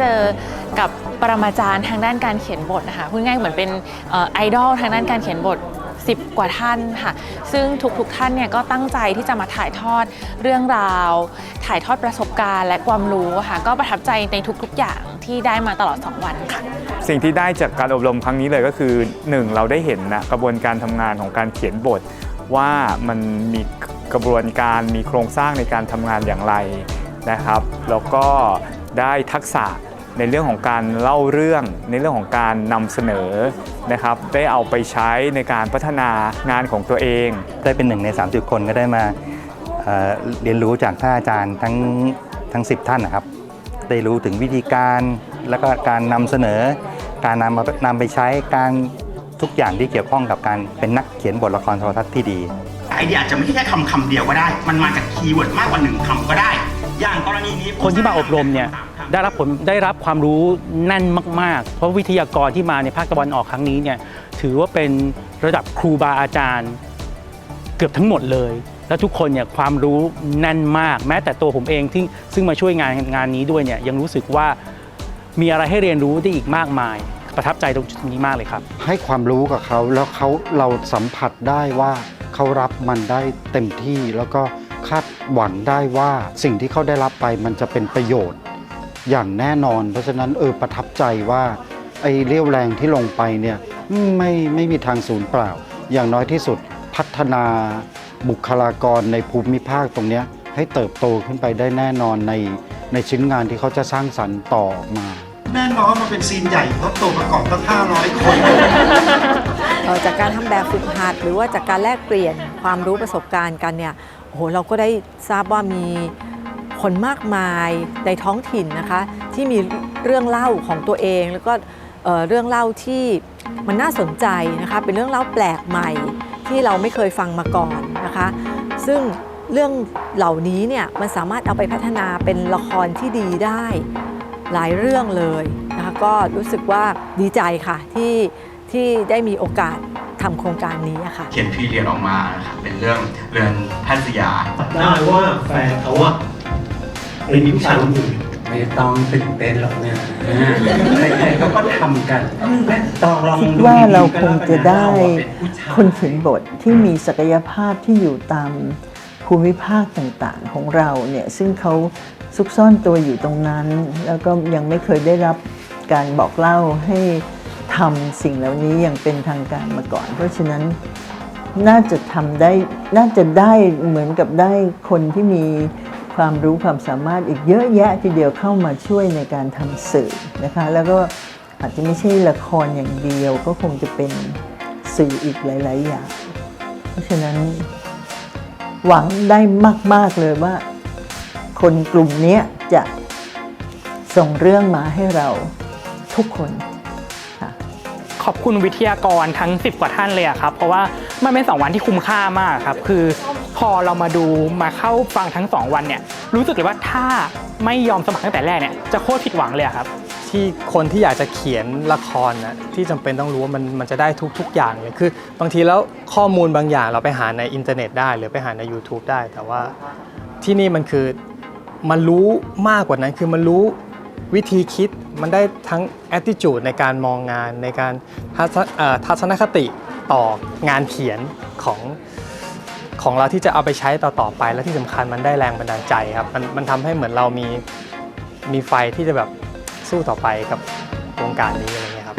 เจอกับปรมาจารย์ทางด้านการเขียนบทนะคะพูดง่ายเหมือนเป็นออไอดอลทางด้านการเขียนบท 10 กว่าท่านค่ะ ซึ่งทุกๆท่านเนี่ยก็ตั้งใจที่จะมาถ่ายทอดเรื่องราว ถ่ายทอดประสบการณ์และความรู้ค่ะ ก็ประทับใจในทุกๆ อย่างที่ได้มาตลอด 2 วันค่ะ สิ่งที่ได้จากการอบรมครั้งนี้เลยก็คือ 1 เราได้เห็นนะกระบวนการทำงานของการเขียนบท ว่ามันมีกระบวนการมีโครงสร้างในการทำงานอย่างไรนะครับ แล้วก็ได้ทักษะ ในเรื่องของการเล่าเรื่อง ในเรื่องของการนำเสนอนะครับได้เอาไปใช้ในการพัฒนางานของตัวเอง ได้เป็นหนึ่งใน 30 คนก็ได้มาเอ่อเรียนรู้จากท่านอาจารย์ทั้งทั้ง 10 ท่านนะครับ ได้รู้ถึงวิธีการแล้วก็การนำเสนอ การนำมานำไปใช้การทุกอย่างที่เกี่ยวข้องกับการเป็นนักเขียนบทละครโทรทัศน์ที่ดี ไอเดียอาจจะไม่ใช่แค่คำคำเดียวก็ได้ มันมาจากคีย์เวิร์ดมากกว่าหนึ่งคำก็ได้ อย่างกรณีนี้ คนที่มาอบรมเนี่ย ได้รับผลได้รับความรู้แน่นมาก ๆ เพราะวิทยากรที่มาในภาคตะวันออกครั้งนี้เนี่ยถือว่าเป็นระดับครูบาอาจารย์ เกือบทั้งหมดเลย แล้วทุกคนเนี่ยความรู้แน่นมาก แม้แต่ตัวผมเองที่ซึ่งมาช่วยงานงานนี้ด้วยเนี่ยยังรู้สึกว่ามีอะไรให้เรียนรู้ได้อีกมากมาย ประทับใจตรงจุดนี้มากเลยครับ ให้ความรู้กับเขาแล้วเขาเราสัมผัสได้ว่าเขารับมันได้เต็มที่แล้วก็คาดหวังได้ว่าสิ่งที่เขาได้รับไปมันจะเป็นประโยชน์ อย่างแน่นอน เพราะฉะนั้นเออประทับใจว่าไอ้เรี่ยวแรงที่ลงไปเนี่ยไม่ไม่มีทางสูญเปล่า อย่างน้อยที่สุดพัฒนาบุคลากรในภูมิภาคตรงเนี้ยให้เติบโตขึ้นไปได้แน่นอนในในชิ้นงานที่เขาจะสร้างสรรค์ต่อออกมา แน่นอนว่ามันเป็นซีนใหญ่เพราะตัวประกอบตั้ง500 คนเอ่อจากการทำแบบฝึกหัดหรือว่าจากการแลกเปลี่ยนความรู้ประสบการณ์กันเนี่ยโอ้โหเราก็ได้ทราบว่ามี คนมากมายในท้องถิ่นนะคะ ที่มีเรื่องเล่าของตัวเอง แล้วก็เอ่อเรื่องเล่าที่มันน่าสนใจนะคะ เป็นเรื่องเล่าแปลกใหม่ที่เราไม่เคยฟังมาก่อนนะคะ ซึ่งเรื่องเหล่านี้เนี่ยมันสามารถเอาไปพัฒนาเป็นละครที่ดีได้หลายเรื่องเลยนะคะก็รู้สึกว่าดีใจค่ะที่ที่ได้มีโอกาสทำโครงการนี้อะค่ะ เขียนพีเรียนออกมานะครับเป็นเรื่องเรือนแพทย์สยาได้ว่าแฟนเขาอะ ไปมีผู้ชายคนอื่นไม่ต้องตื่นเต้นหรอกเนี่ยใครๆเขาก็ทำกันและตองลองคิดดูว่าๆเราก็คงแล้วจะกันได้เราอะเป็นผู้ชายคนเขียนบทที่มีศักยภาพที่อยู่ตามภูมิภาคต่างๆของเราเนี่ยซึ่งเขาซุกซ่อนตัวอยู่ตรงนั้น แล้วก็ยังไม่เคยได้รับการบอกเล่าให้ทำสิ่งเหล่านี้อย่างเป็นทางการมาก่อน เพราะฉะนั้นน่าจะทำได้น่าจะได้เหมือนกับได้คนที่มี ความรู้ความสามารถอีกเยอะแยะทีเดียวเข้ามาช่วยในการทำสื่อนะคะ แล้วก็อาจจะไม่ใช่ละครอย่างเดียวก็คงจะเป็นสื่ออีกหลาย ๆ อย่าง เพราะฉะนั้นหวังได้มาก ๆ เลยว่า คนกลุ่มนี้จะส่งเรื่องมาให้เราทุกคนขอบคุณวิทยากรทั้ง 10 กว่าท่านเลยครับ เพราะว่ามันเป็น2วันที่คุ้มค่ามากครับ คือ พอเรามาดูมาเข้าฟังทั้ง 2 วันเนี่ยรู้สึกเลยว่าถ้าไม่ยอมสมัครตั้งแต่แรกเนี่ยจะโคตรผิดหวังเลยอะครับ ที่คนที่อยากจะเขียนละครนะที่จำเป็นต้องรู้ว่ามันมันจะได้ทุกทุกอย่างเลยคือบางทีแล้วข้อมูลบางอย่างเราไปหาในอินเทอร์เน็ตได้ หรือไปหาใน YouTube ได้ แต่ว่าที่นี่มันคือมันรู้มากกว่านั้นคือมันรู้วิธีคิดมันได้ทั้ง attitude ในการมองงานในการทัศนเอ่อทัศนคติต่องานเขียนของ ของเราที่จะเอาไปใช้ต่อๆไป และที่สำคัญมันได้แรงบันดาลใจครับ มันมันทำให้เหมือนเรามีมีไฟที่จะแบบสู้ต่อไปกับวงการนี้อะไรเงี้ยครับ